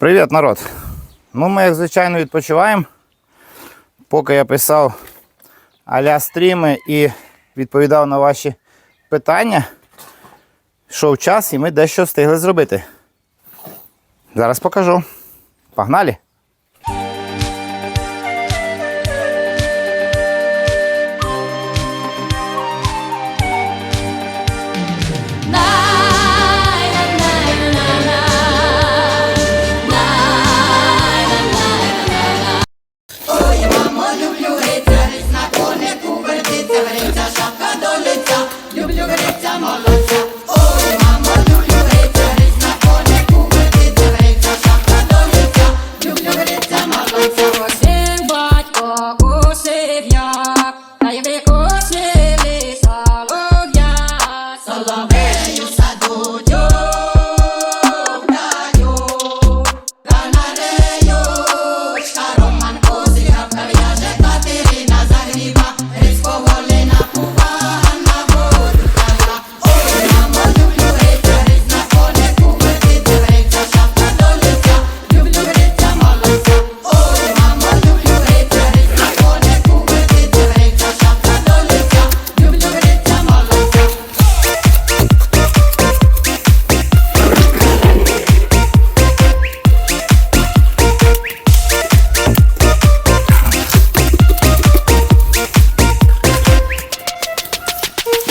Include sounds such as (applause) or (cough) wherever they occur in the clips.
Привіт, народ! Ну, ми, як звичайно, відпочиваємо. Поки я писав аля стріми і відповідав на ваші питання, йшов час і ми дещо встигли зробити. Зараз покажу. Погнали!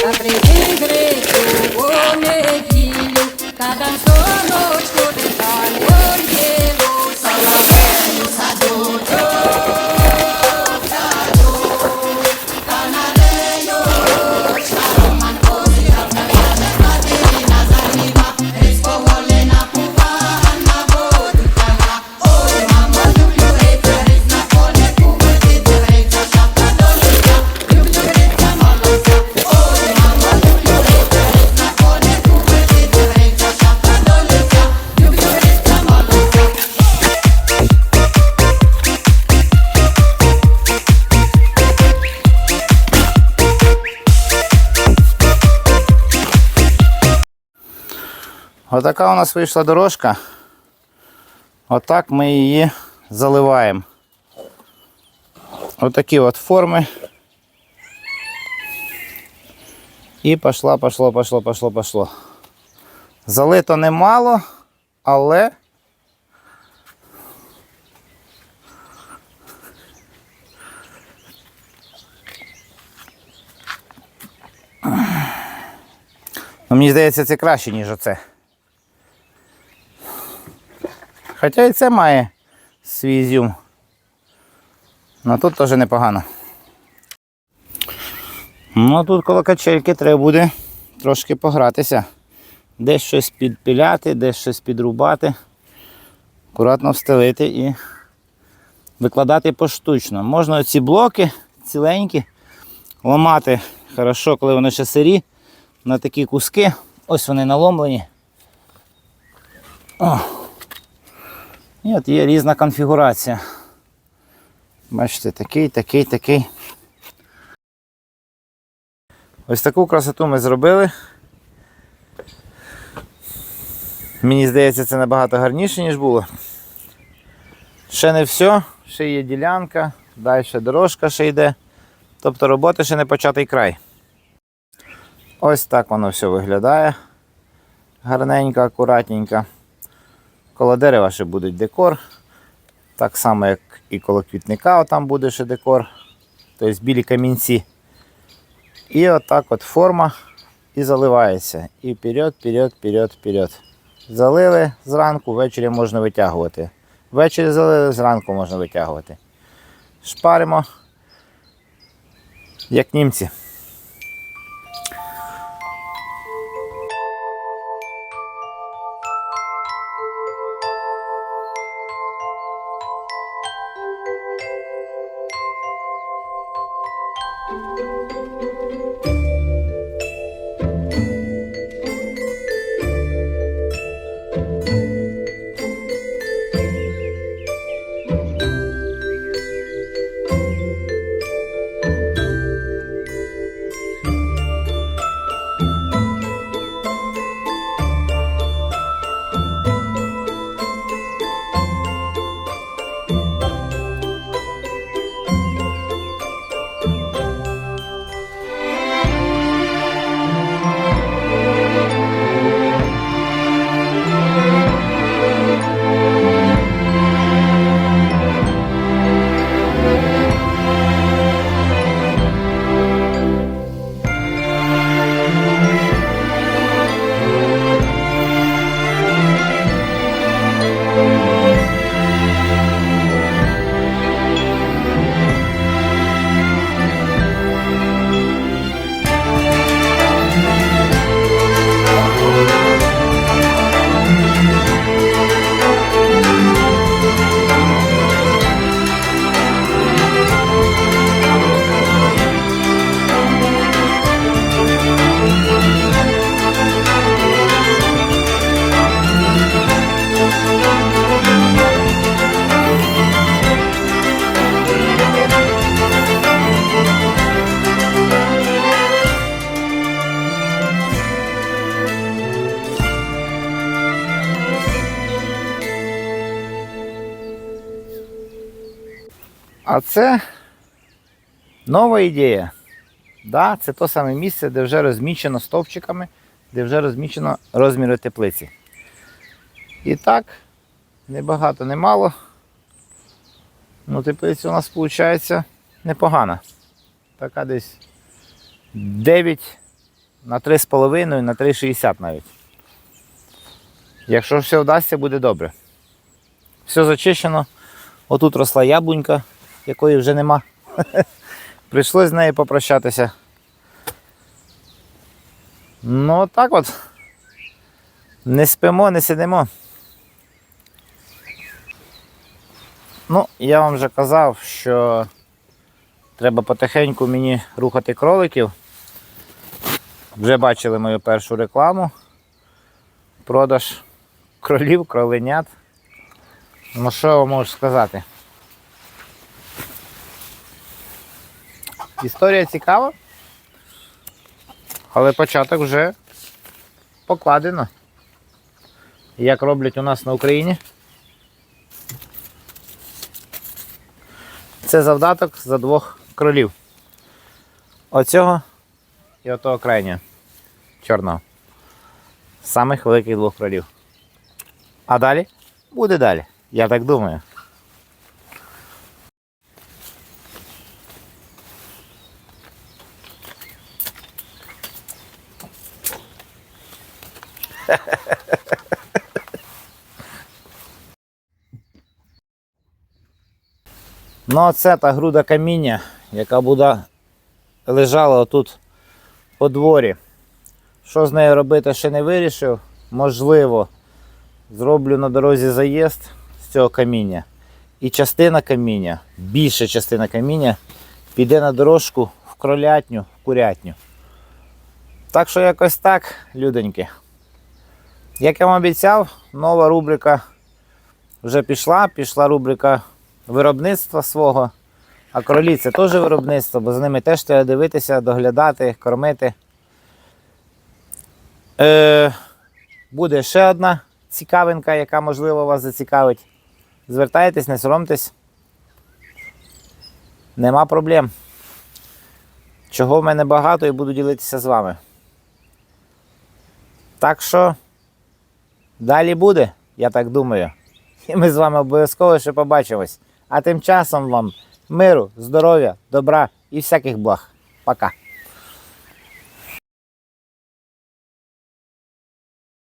Та прийди грицю у неділю, та Отака у нас вийшла дорожка. Отак ми її заливаємо. Отакі от форми. І пішло, пішло, пішло, пішло, пішло. Залито немало, але Ну, мені здається, це краще, ніж оце. Хоча і це має свій зюм. Ну тут теж непогано. Ну тут коло качельки треба буде трошки погратися. Десь щось підпіляти, десь щось підрубати, акуратно встелити і викладати поштучно. Можна ці блоки ціленькі ламати хорошо, коли вони ще сирі, на такі куски. Ось вони наломлені. О. І от є різна конфігурація. Бачите, такий, такий, такий. Ось таку красоту ми зробили. Мені здається, це набагато гарніше, ніж було. Ще не все, ще є ділянка, далі дорожка ще йде. Тобто роботи ще не початий край. Ось так воно все виглядає. Гарненько, акуратненько. Коло дерева ще буде декор. Так само, як і коло квітника, там буде ще декор. Тобто білі камінці. І отак от форма і заливається. І вперед, вперед, вперед, вперед. Залили зранку, ввечері можна витягувати. Ввечері залили, зранку можна витягувати. Шпаримо, як німці. А це нова ідея. Да, це то саме місце, де вже розмічено стовпчиками, де вже розмічено розміри теплиці. І так, не багато, не мало. Ну, теплиця у нас виходить непогана. Така десь 9 на 3,5 на 3,60 навіть. Якщо все вдасться, буде добре. Все зачищено. Отут росла яблунька, якої вже нема. (laughs) Прийшлось з нею попрощатися. Ну, так от. Не спимо, не сидимо. Ну, я вам вже казав, що треба потихеньку мені рухати кроликів. Вже бачили мою першу рекламу. Продаж кролів, кроленят. Ну що я можу сказати? Історія цікава, але початок вже покладено. Як роблять у нас на Україні. Це завдаток за двох кролів. Оцього і отого крайнього. Чорного. Самих великих двох кролів. А далі? Буде далі. Я так думаю. (laughs) Ну, оце та груда каміння, яка буде лежала отут по дворі. Що з нею робити, ще не вирішив. Можливо, зроблю на дорозі заїзд з цього каміння. І частина каміння, більша частина каміння, піде на дорожку в кролятню, в курятню. Так що якось так, люденьки. Як я вам обіцяв, нова рубрика вже пішла. Пішла рубрика виробництва свого. А кролі це теж виробництво, бо за ними теж треба дивитися, доглядати, кормити. Е, буде ще одна цікавинка, яка можливо вас зацікавить. Звертайтесь, не соромтесь. Нема проблем. Чого в мене багато і буду ділитися з вами. Так що далі буде, я так думаю. І ми з вами обов'язково ще побачимось. А тим часом вам миру, здоров'я, добра і всяких благ. Пока.